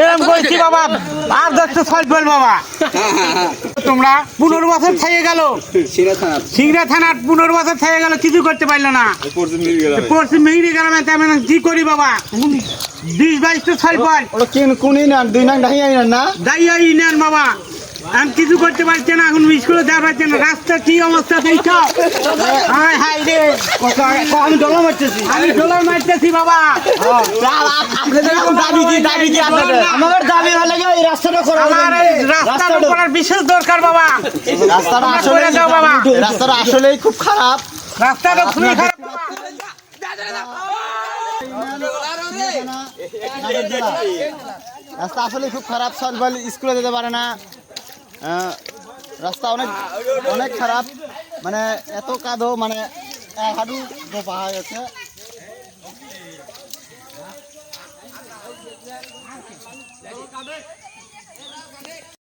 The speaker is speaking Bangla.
এরম কইছি বাবা? আর দেখতে সল্ট বল বাবা। তোমরা পনেরো বছর থেকে গেল। সিংড়া থানার পনেরো বছর থেকে গেল কিছু করতে পারল না। পশ্চিম মেহিনী গ্রামে তেমন কি করি বাবা? বিশ বাইশটা সল্ট বল। কোন কিন কোনই না দুই নাং ঢাই আইন না? দাইয়া ইউনিয়ন বাবা। আমি কিছু করতে পারছি না এখন স্কুলে দেওয়া পারছে না। রাস্তা কি অবস্থা দেখছ? রে। আমি মারতেছি। আমি ডলার মারতেছি বাবা। আপনাদের এখন দাবি কি দাবি কি আপনাদের? আমাদের দাবি হলে কি এই রাস্তাটা করা আমার রাস্তাটা করার বিশেষ দরকার বাবা। রাস্তাটা আসলে। রাস্তাটা আসলেই খুব খারাপ। রাস্তাটা খুবই খারাপ। রাস্তা আসলে খুব খারাপ সলবাল স্কুলে যেতে পারে না। रास्ता अनेक खराब मैं एत का माने हाडू दो पहाड़ से